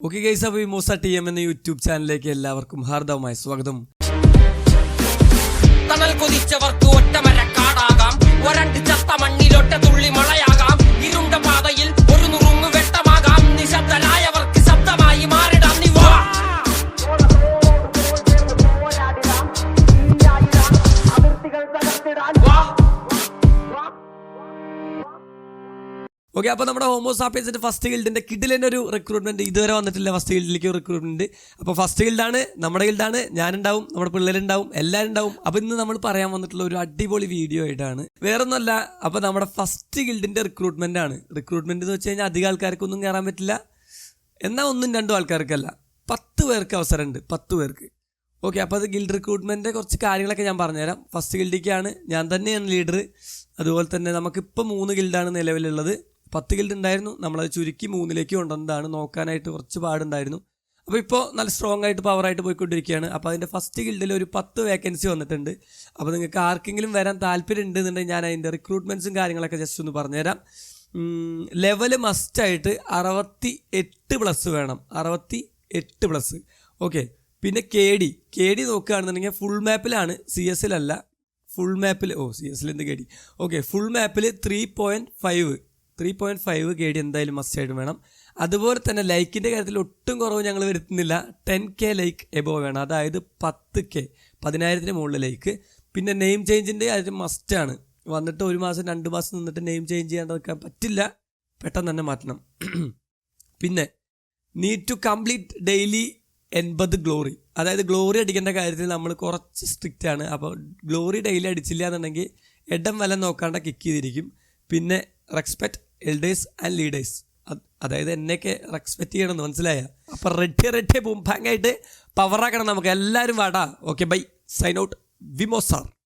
Okay guys അപ്പോൾ വിമോസ T M എന്ന യൂട്യൂബ് ചാനലിലേക്ക് എല്ലാവർക്കും ഹാർദവമായ സ്വാഗതം. തണൽ കൊതിച്ചവർക്ക് ഒറ്റമരക്കാടാകാം ഓക്കെ അപ്പോൾ നമ്മുടെ ഹോമോസാപ്പിയൻസിന്റെ ഫസ്റ്റ് ഗിൽഡിന്റെ തന്നെ ഒരു റിക്രൂട്ട്മെന്റ് ഇതുവരെ വന്നിട്ടില്ല. ഫസ്റ്റ് ഗിൽഡിലേക്ക് റിക്രൂട്ട്മെന്റ് അപ്പോൾ ഫസ്റ്റ് ഗിൽഡാണ് നമ്മുടെ ഗിൽഡാണ് ഞാനുണ്ടാവും നമ്മുടെ പിള്ളേരുണ്ടാവും എല്ലാവരും ഉണ്ടാവും. അപ്പോൾ ഇന്ന് നമ്മൾ പറയാൻ വന്നിട്ടുള്ള ഒരു അടിപൊളി വീഡിയോ ആയിട്ടാണ് വേറെ വേറൊന്നുമല്ല അപ്പോൾ നമ്മുടെ ഫസ്റ്റ് ഗിൽഡിന്റെ റിക്രൂട്ട്മെന്റ് ആണ്. റിക്രൂട്ട്മെന്റ് എന്ന് വെച്ച് കഴിഞ്ഞാൽ അധികം ആൾക്കാർക്കൊന്നും കയറാൻ പറ്റില്ല. എന്നാൽ ഒന്നും രണ്ടും ആൾക്കാർക്കല്ല. പത്ത് പേർക്ക് അവസരമുണ്ട് പത്ത് പേർക്ക്. ഓക്കെ അപ്പോൾ അത് ഗിൽഡ് റിക്രൂട്ട്മെന്റിന്റെ കുറച്ച് കാര്യങ്ങളൊക്കെ ഞാൻ പറഞ്ഞുതരാം. ഫസ്റ്റ് ഗിൽഡിക്കാണ് ഞാൻ തന്നെയാണ് ലീഡർ അതുപോലെ തന്നെ നമുക്കിപ്പോൾ മൂന്ന് ഗിൽഡാണ് നിലവിലുള്ളത്. പത്ത് ഗിൽഡ് ഉണ്ടായിരുന്നു നമ്മളത് ചുരുക്കി മൂന്നിലേക്ക് കൊണ്ടുവന്നതാണ്. നോക്കാനായിട്ട് കുറച്ച് പാടുണ്ടായിരുന്നു. അപ്പോൾ ഇപ്പോൾ നല്ല സ്ട്രോങ് ആയിട്ട് പവറായിട്ട് പോയിക്കൊണ്ടിരിക്കുകയാണ്. അപ്പോൾ അതിന്റെ ഫസ്റ്റ് ഗിൽഡിൽ ഒരു പത്ത് വേക്കൻസി വന്നിട്ടുണ്ട്. അപ്പോൾ നിങ്ങൾക്ക് ആർക്കെങ്കിലും വരാൻ താല്പര്യം ഉണ്ടെന്നുണ്ടെങ്കിൽ ഞാൻ അതിന്റെ റിക്രൂട്ട്മെന്റ്സും കാര്യങ്ങളൊക്കെ ജസ്റ്റ് ഒന്ന് പറഞ്ഞുതരാം. ലെവൽ മസ്റ്റായിട്ട് അറുപത്തി എട്ട് പ്ലസ് വേണം. അറുപത്തി എട്ട് പ്ലസ് ഓക്കെ പിന്നെ കെ ഡി കെ ഡി നോക്കുകയാണെന്നുണ്ടെങ്കിൽ ഫുൾ മാപ്പിലാണ് സി അല്ല. ഫുൾ മാപ്പിൽ ഓ സി എസിൽ എന്ത് കെ ഡി ഓക്കെ ഫുൾ മാപ്പിൽ three point five three point five K D എന്തായാലും മസ്റ്റായിട്ട് വേണം. അതുപോലെ തന്നെ ലൈക്കിന്റെ കാര്യത്തിൽ ഒട്ടും കുറവ് ഞങ്ങൾ വരുത്തുന്നില്ല. ടെൻ കെ ലൈക്ക് എബോ വേണം. അതായത് പത്ത് കെ പതിനായിരത്തിന് മുകളിൽ ലൈക്ക് പിന്നെ നെയിം ചേഞ്ചിന്റെ കാര്യം മസ്റ്റാണ് വന്നിട്ട് ഒരു മാസം രണ്ട് മാസം നിന്നിട്ട് നെയിം ചേഞ്ച് ചെയ്യാൻ നിൽക്കാൻ പറ്റില്ല. പെട്ടെന്ന് തന്നെ മാറ്റണം. പിന്നെ നീഡ് ടു കംപ്ലീറ്റ് ഡെയിലി എൺപത് ഗ്ലോറി അതായത് ഗ്ലോറി അടിക്കേണ്ട കാര്യത്തിൽ നമ്മൾ കുറച്ച് സ്ട്രിക്റ്റ് ആണ്. അപ്പോൾ ഗ്ലോറി ഡെയിലി അടിച്ചില്ല എന്നുണ്ടെങ്കിൽ ഇടം വല നോക്കാണ്ട് കിക്ക് ചെയ്തിരിക്കും. പിന്നെ റെസ്പെക്ട് എൽഡേഴ്സ് ആൻഡ് ലീഡേഴ്സ് അതായത് എന്നെയൊക്കെ റെസ്പെക്ട് ചെയ്യണമെന്ന് മനസ്സിലായ. അപ്പം റെഡ് റെഡ് ബുംപാങ്ങായിട്ട് പവറാക്കണം നമുക്ക്. എല്ലാവരും വാടാ. ഓക്കെ ബൈ സൈൻ ഔട്ട് വിമോ സാർ